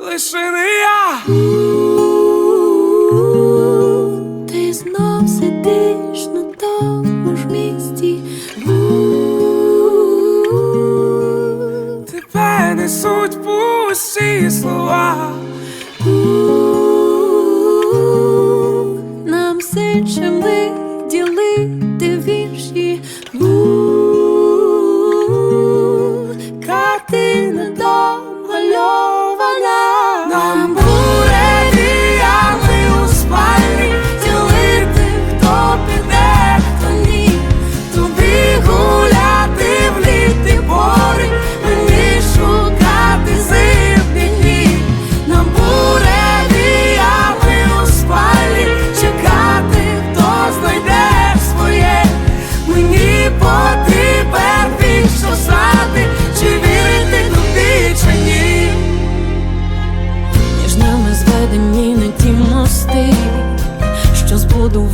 лише не я. Ти знов сидиш на тому ж місці. Тебе несуть пусті слова.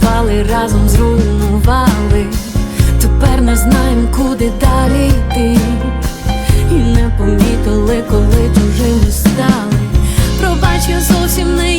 будували, разом зруйнували, тепер не знаємо, куди далі йти, і не помітили, коли чужими стали. Пробач, я зовсім не.